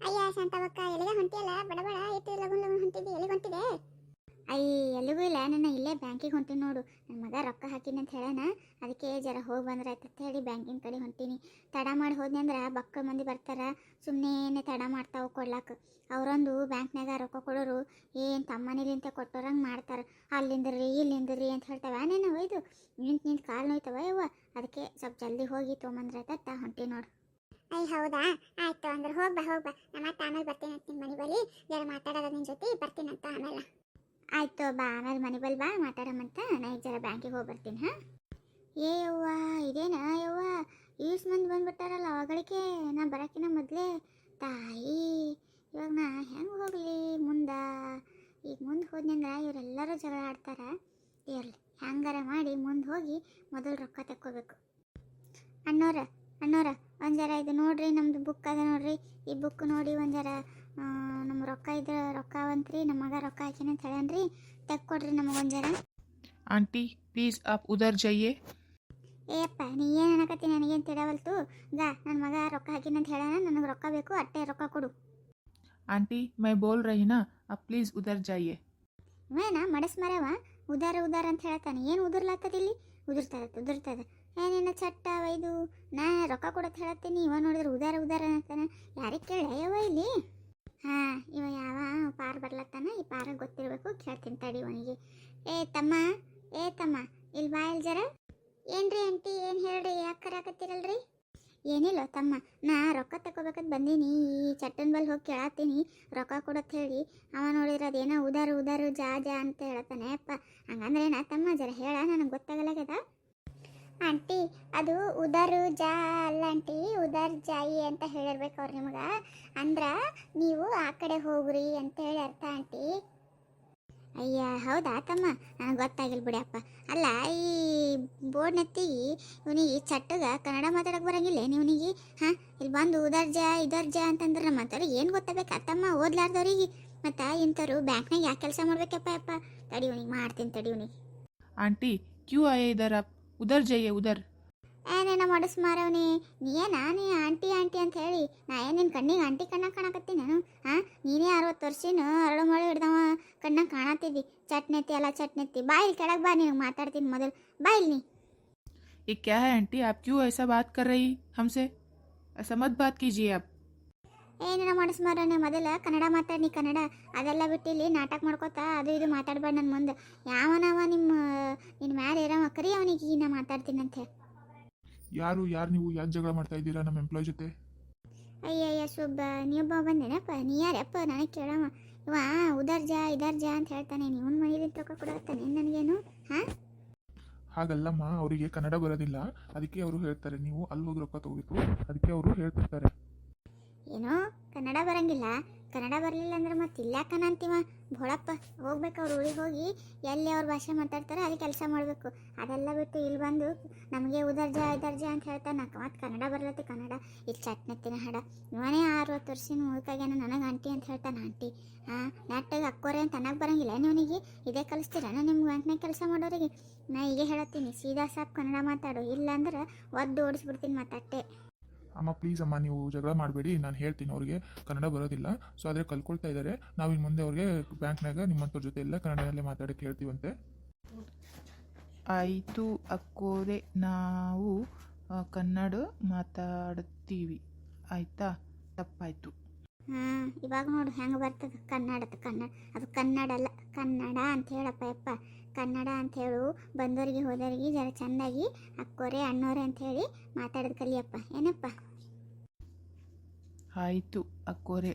ಅಯ್ಯ ಶಾಂತವಕ್ಕ ಎಲ್ಲಿಗೆ ಹೊಂಟಿಯಲ್ಲ? ಬಡಬಡ ಬಡ ಇಟ್ಟು ಲಗುನ್ ಲಗುನ್ ಹೊಂಟಿದ್ದಿ ಎಲ್ಲಿಗೆ ಹೊಂಟಿದೆ? ಅಯ್ಯ, ಎಲ್ಲಿಗೂ ಇಲ್ಲ, ನನ್ನ ಇಲ್ಲೇ ಬ್ಯಾಂಕಿಗೆ ಹೊಂಟೀನಿ ನೋಡು. ನನ್ನ ಮಗ ರೊಕ್ಕ ಹಾಕಿನಿ ಅಂತ ಹೇಳೋಣ. ಅದಕ್ಕೆ ಜರ ಹೋಗಿ ಬಂದ್ರೆ ಆಯ್ತು ಅಂತ ಹೇಳಿ ಬ್ಯಾಂಕಿನ ಕಡೆ ಹೊಂಟೀನಿ. ತಡ ಮಾಡಿ ಹೋದ್ನಿ ಅಂದ್ರೆ ಬಕ್ಕ ಮಂದಿ ಬರ್ತಾರ. ಸುಮ್ಮನೆ ತಡ ಮಾಡ್ತಾವೆ ಕೊಡ್ಲಾಕ. ಅವರೊಂದು ಬ್ಯಾಂಕ್ನಾಗ ರೊಕ್ಕ ಕೊಡೋರು ಏನು ತಮ್ಮನಿಲಿಂತ ಕೊಟ್ಟೋರಂಗೆ ಮಾಡ್ತಾರೆ. ಅಲ್ಲಿಂದ್ರಿ ಇಲ್ಲಿಂದ್ರಿ ಅಂತ ಹೇಳ್ತಾವ. ನೀನು ಒಯ್ದು. ನಿಂತು ನಿಂತು ಕಾಲು ನೋಯ್ತವ ಯವ್ವ. ಅದಕ್ಕೆ ಸ್ವಲ್ಪ ಜಲ್ದಿ ಹೋಗಿ ತೊಗೊಂಬಂದ್ರೆ ಆಯ್ತಾ ಹೊಂಟಿ ನೋಡು. ಅಯ್ಯ ಹೌದಾ? ಆಯ್ತು ಅಂದ್ರೆ ಹೋಗ್ ಬಾ ಹೋಗ್ ಬಾ. ನಾ ಮತ್ತೆ ಆಮೇಲೆ ಬರ್ತೀನಿ ಅಂತ ನಿಮ್ಮ ಮನೆ ಬಳಿ. ಯಾರು ಮಾತಾಡೋದ ನಿನ್ನ ಜೊತೆ ಬರ್ತೀನಂತ ಆಮೇಲೆ. ಆಯ್ತು, ಬಾ. ಆಮೇಲೆ ಮನೆ ಬಳಿ ಬಾ ಮಾತಾಡಮಂತ ನಾ ಈಗ ಜರ ಬ್ಯಾಂಕಿಗೆ ಹೋಗಿ ಬರ್ತೀನಿ, ಹಾಂ? ಏ, ಯವ್ವ, ಇದೇನಾ, ಯವ್ವ? ಈಸ್ ಮಂದಿ ಬಂದ್ಬಿಟ್ಟಾರಲ್ಲ ಅಗಳಿಕೆ ನಾ ಬರೋಕಿನ ಮೊದಲೇ. ತಾಯಿ, ಇವಾಗ ನಾ ಹೆಂಗೆ ಹೋಗಲಿ ಮುಂದೆ? ಈಗ ಮುಂದೆ ಹೋದ್ನಂದ್ರೆ ಇವರೆಲ್ಲರೂ ಜಗಳ ಆಡ್ತಾರೆ. ಇರಲಿ, ಹ್ಯಾಂಗಾರ ಮಾಡಿ ಮುಂದೆ ಹೋಗಿ ಮೊದಲು ರೊಕ್ಕ ತಕ್ಕೋಬೇಕು. ಅಣ್ಣೋರ ಅಣ್ಣವ್ರ ಒಂದು ಜರ ಇದು ನೋಡ್ರಿ ನಮ್ಮದು ಬುಕ್ ಅದ ನೋಡ್ರಿ. ಈ ಬುಕ್ ನೋಡಿ ಒಂದು ಜರ ನಮ್ಮ ರೊಕ್ಕ ಇದ್ರ ರೊಕ್ಕ ಅವಂತ್ರಿ ನಮ್ಮ ಮಗ ರೊಕ್ಕ ಹಾಕಿನ ತಗನ್ರಿ ತೆಕ್ಕೊಡ್ರಿ ನಮಗೊಂದು ಜರ ಆಂಟಿ ಪ್ಲೀಸ್ ಆಪ್ ಉದರ್ ಜೈಯೇ ಏಪ್ಪ ನೀ ಏನು ಅನ್ನಕತ್ತಿ ನನಗೇನು ತಿಳವಲ್ತು? ಗಾ ನನ್ನ ಮಗ ರೊಕ್ಕ ಹಾಕಿನಂತ ಹೇಳೋಣ ನನಗೆ ರೊಕ್ಕ ಬೇಕು ಅಟ್ಟೆ ರೊಕ್ಕ ಕೊಡು. ಆಂಟಿ ಮೈ ಬೋಲ್ ರಹಿನಾ ಅಪ್ ಪ್ಲೀಸ್ ಉದರ್ ಜಾಯಿಯೇ ಇವೇನ ಮಡಸ್ ಮರವ ಉದಾರ ಉದಾರ ಅಂತ ಹೇಳ್ತಾನೆ ಏನು ಉದುರ್ಲಾತದ ಇಲ್ಲಿ? ಉದುರ್ತದ ಉದುರ್ತದ. ಏನೇನ ಚಟ್ಟ ಇದು. ನಾ ರೊಕ್ಕ ಕೊಡತ್ ಹೇಳತ್ತೀನಿ. ಇವ ನೋಡಿದ್ರೆ ಉದಾರ ಉದಾರ ಅಂತಾನೆ. ಯಾರಿಗೆ ಕೇಳಿ ಅವ ಇಲ್ಲಿ? ಹಾಂ, ಇವ ಯಾವ ಪಾರ್ ಬರ್ಲತ್ತಾನ? ಈ ಪಾರ ಗೊತ್ತಿರಬೇಕು. ಕೇಳ್ತೀನಿ ತಡಿ ಅವನಿಗೆ. ಏ, ತಮ್ಮ ಏ, ತಮ್ಮ ಇಲ್ಲಿ ಬಾ ಇಲ್ಲಿ ಜರ. ಏನ್ರಿ ಆಂಟಿ, ಏನು ಹೇಳ್ರಿ? ಯಾಕೆ ಕರಾಕತ್ತೀರಲ್ರಿ ಏನಿಲ್ಲ ತಮ್ಮ. ನಾ ರೊಕ್ಕ ತಗೋಬೇಕಂತ ಬಂದೀನಿ. ಈ ಚಟ್ಟನ್ ಬಲ್ ಹೋಗಿ ಕೇಳತ್ತೀನಿ ರೊಕ್ಕ ಕೊಡತ್ ಹೇಳಿ. ಅವ ನೋಡಿದ್ರೆ ಅದೇನೋ ಉದಾರು ಉದಾರು, ಜಾ ಜಾ ಅಂತ ಹೇಳತ್ತಾನೆ. ಅಪ್ಪ, ಹಂಗಂದ್ರೆ ನಾ ತಮ್ಮ ಜರ ಹೇಳ. ನನಗೆ ಗೊತ್ತಾಗಲಾಗ್ಯದ? ಆಂಟಿ, ಅದು ಉದರ್ ಜಾ ಆಂಟಿ, ಉದರ್ ಜಾಯಿ ಅಂತ ಹೇಳಿರ್ಬೇಕು ಅವ್ರು ನಿಮ್ಗೆ. ಅಂದ್ರೆ ನೀವು ಆ ಕಡೆ ಹೋಗ್ರಿ ಅಂತ ಹೇಳಿ ಅರ್ಥ ಆಂಟಿ. ಅಯ್ಯ, ಹೌದಾ ತಮ್ಮ? ನನಗೆ ಗೊತ್ತಾಗಿಲ್ಲ ಬಿಡಪ್ಪ ಅಲ್ಲ, ಈ ಬೋರ್ಡ್ ನೆತ್ತಿಗೆ ಇವನಿಗೆ ಚಟ್ಟಗ ಕನ್ನಡ ಮಾತಾಡೋಕೆ ಬರಂಗಿಲ್ಲ ಇವನಿಗೆ ಹಾಂ, ಇಲ್ಲಿ ಬಂದು ಉದರ್ಜ ಇದರ್ಜ ಅಂತಂದ್ರೆ ನಮ್ಮ ಅಂತವ್ರು ಏನು ಗೊತ್ತಾಗಬೇಕು? ಅತ್ತಮ್ಮ ಓದ್ಲಾರ್ದವ್ರಿಗೆ. ಮತ್ತು ಇಂಥವ್ರು ಬ್ಯಾಂಕ್ನಾಗ ಯಾಕೆ ಕೆಲಸ ಮಾಡ್ಬೇಕಪ್ಪ ಅಪ್ಪ? ತಡಿ ಇವನಿಗೆ, ಮಾಡ್ತೀನಿ ತಡಿ ಇವನಿಗೆ. ಆಂಟಿ, ಕ್ಯೂ ಐ ಇದರಪ್ಪ आप उधर जाइए उधर ಏನೇನ ಮಾಡಿಸ್ ಮಾರವನಿ ನೀ ಏನ ನೀ ಆಂಟಿ ಆಂಟಿ ಅಂತ ಹೇಳಿ ನಾ ಏನು ನಿನ್ನ ಕಣ್ಣಿಗೆ ಆಂಟಿ ಕಣ್ಣಾಗ ಕಾಣಕತ್ತೀನಿ ನಾನು ಹಾಂ ನೀನೇ ಅರವತ್ತು ವರ್ಷನ ಅರಳು ಮಳೆ ಹಿಡ್ದವ ಕಣ್ಣಾಗ ಕಾಣತ್ತಿದ್ದಿ ಚಟ್ನೆತ್ತಿ ಎಲ್ಲ ಚಟ್ನೆತ್ತಿ ಬಾ ಇಲ್ಲಿ ಕೆಳಗೆ ಬಾ ನಿನಗೆ ಮಾತಾಡ್ತೀನಿ ಮೊದಲು ಬಾ ಇಲ್ಲಿ ನೀ ये क्या है आंटी आप क्यों ऐसा बात कर रही हमसे ऐसा मत बात कीजिए आप ಏನೇನ ಮಾಡಿಸ್ ಮಾರನೆ ಮೊದಲ ಕನ್ನಡ ಮಾತಾಡಿ ನೀ ಕನ್ನಡ. ಅದೆಲ್ಲ ಬಿಟ್ಟು ಇಲ್ಲಿ ನಾಟಕ ಮಾಡ್ಕೋತಾ ಅದು ಇದು ಮಾತಾಡ್ಬೇಡ ನನ್ನ ಮುಂದೆ. ಯಾವನವ ನಿಮ್ಮ ನಿನ್ನ ಮ್ಯಾಲೆ ಇರೋ ಕರಿ ಅವನಿಗೆ ಈಗ ನಾ ಮಾತಾಡ್ತೀನಿ ಅಂತ ಹೇಳಿ. ಯಾರು ಯಾರು ನೀವು? ಯಾರು ಜಗಳ ಮಾಡ್ತಾ ಇದ್ದೀರಾ ನಮ್ಮ ಎಂಪ್ಲಾಯ್ ಜೊತೆ? ಅಯ್ಯಯ್ಯ ಸುಬ್ಬ ನೀವೊಬ್ಬ ಬಂದೇನಪ್ಪ? ನೀ ಯಾರಪ್ಪ? ನನಗೆ ಕೇಳಮ್ಮ. ಇವ ಉದರ್ ಜಾ ಇದರ್ ಜಾ ಅಂತ ಹೇಳ್ತಾನೆ. ನೀವು ಮನೇಲಿ ತಗೋ ಕೊಡತ್ತಾನೆ ನನಗೇನು ಹಾಂ? ಹಾಗಲ್ಲಮ್ಮ ಅವರಿಗೆ ಕನ್ನಡ ಬರೋದಿಲ್ಲ. ಅದಕ್ಕೆ ಅವರು ಹೇಳ್ತಾರೆ ನೀವು ಅಲ್ಲಿ ಹೋಗಿ ರೊಕ್ಕ ತಗೋಬೇಕು. ಅದಕ್ಕೆ ಅವರು ಹೇಳ್ತಿರ್ತಾರೆ. ಏನೋ ಕನ್ನಡ ಬರಂಗಿಲ್ಲ. ಕನ್ನಡ ಬರಲಿಲ್ಲ ಅಂದ್ರೆ ಮತ್ತೆ ಇಲ್ಲಾಕನ ಅಂತೀವ. ಭೋಳಪ್ಪ, ಹೋಗ್ಬೇಕು ಅವ್ರ ಊರಿಗೆ ಹೋಗಿ ಎಲ್ಲಿ ಅವ್ರ ಭಾಷೆ ಮಾತಾಡ್ತಾರೆ ಅಲ್ಲಿ ಕೆಲಸ ಮಾಡಬೇಕು. ಅದೆಲ್ಲ ಬಿಟ್ಟು ಇಲ್ಲಿ ಬಂದು ನಮಗೆ ಉದರ್ಜ ಐದರ್ಜ ಅಂತ ಹೇಳ್ತಾನೆ ಮತ್ತೆ ಕನ್ನಡ ಬರ್ಲತ್ತೆ ಕನ್ನಡ. ಇಲ್ಲಿ ಚಟ್ನತ್ತಿನ ಹಾಡ. ಇವನೇ ಅರವತ್ತು ವರ್ಷನ ಮುಳುಕಾಗ್ಯಾನ ನನಗೆ ಆಂಟಿ ಅಂತ ಹೇಳ್ತಾನೆ ಆಂಟಿ. ಹಾಂ, ನೆಟ್ಟಾಗ ಅಕ್ಕೋರೆ ಅಂತ ಅನ್ನಕ್ಕೆ ಬರಂಗಿಲ್ಲ. ಇವನಿಗೆ? ಇದೇ ಕಲಿಸ್ತೀರ? ನಿಮ್ಮ ಬ್ಯಾಂಕ್ನಾಗ ಕೆಲಸ ಮಾಡೋರಿಗೆ? ನಾ ಹೀಗೆ ಹೇಳತ್ತೀನಿ. ಸೀದಾ ಸಾಬ್ ಕನ್ನಡ ಮಾತಾಡು. ಇಲ್ಲಾಂದ್ರೆ ಒದ್ದು ಓಡಿಸ್ಬಿಡ್ತೀನಿ ಮತ್ತೆ ಅಮ್ಮ ಪ್ಲೀಸ್ ಅಮ್ಮ, ನೀವು ಜಗಳ ಮಾಡಬೇಡಿ, ನಾನು ಹೇಳ್ತೀನಿ ಅವ್ರಿಗೆ, ಕನ್ನಡ ಬರೋದಿಲ್ಲ. ಸೊ ಆದರೆ ಕಲ್ಕೊಳ್ತಾ ಇದ್ದಾರೆ ನಾವು ಇನ್ನು ಮುಂದೆ ಅವ್ರಿಗೆ ಬ್ಯಾಂಕ್ನಾಗ ನಿಮ್ಮಂಥವ್ರ ಜೊತೆ ಎಲ್ಲ ಕನ್ನಡದಲ್ಲೇ ಮಾತಾಡೋಕ್ಕೆ ಹೇಳ್ತೀವಂತೆ. ಆಯಿತು ಅಕ್ಕೋರೆ, ನಾವು ಕನ್ನಡ ಮಾತಾಡ್ತೀವಿ. ಆಯಿತಾ? ತಪ್ಪಾಯಿತು. ಹಾಂ ಇವಾಗ ನೋಡು, ಹೆಂಗೆ ಬರ್ತದೆ? ಕನ್ನಡದ ಕನ್ನಡ ಅದು ಕನ್ನಡ ಅಲ್ಲ, ಕನ್ನಡ ಅಂತ ಹೇಳಪ್ಪ, ಯಪ್ಪ. ಕನ್ನಡ ಅಂತ ಹೇಳು ಬಂದವರಿಗೆ ಹೋದವರಿಗೆ ಜರ ಚೆಂದಾಗಿ ಅಕ್ಕೋರೆ, ಅಣ್ಣೋರೆ ಅಂತ ಹೇಳಿ ಮಾತಾಡೋದು ಕಲಿಯಪ್ಪ. ಏನಪ್ಪ? ಆಯಿತು, ಅಕ್ಕೋರೆ.